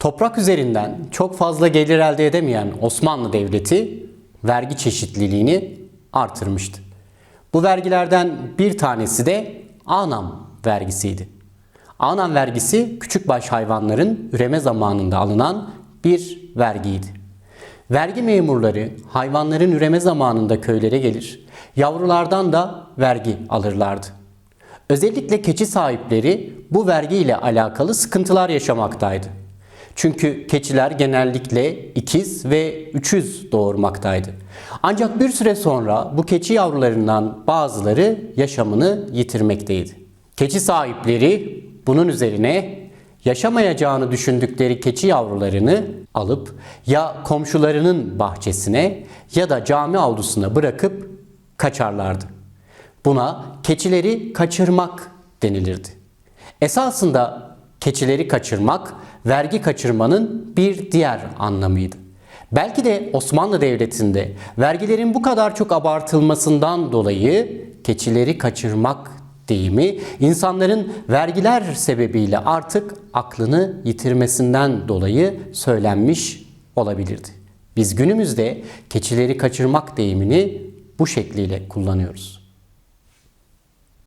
Toprak üzerinden çok fazla gelir elde edemeyen Osmanlı Devleti vergi çeşitliliğini artırmıştı. Bu vergilerden bir tanesi de Anam vergisiydi. Anam vergisi küçükbaş hayvanların üreme zamanında alınan bir vergiydi. Vergi memurları hayvanların üreme zamanında köylere gelir, yavrulardan da vergi alırlardı. Özellikle keçi sahipleri bu vergi ile alakalı sıkıntılar yaşamaktaydı. Çünkü keçiler genellikle ikiz ve üçüz doğurmaktaydı. Ancak bir süre sonra bu keçi yavrularından bazıları yaşamını yitirmekteydi. Keçi sahipleri bunun üzerine yaşamayacağını düşündükleri keçi yavrularını alıp ya komşularının bahçesine ya da cami avlusuna bırakıp kaçarlardı. Buna keçileri kaçırmak denilirdi. Esasında keçileri kaçırmak vergi kaçırmanın bir diğer anlamıydı. Belki de Osmanlı Devleti'nde vergilerin bu kadar çok abartılmasından dolayı keçileri kaçırmak deyimi insanların vergiler sebebiyle artık aklını yitirmesinden dolayı söylenmiş olabilirdi. Biz günümüzde keçileri kaçırmak deyimini bu şekliyle kullanıyoruz.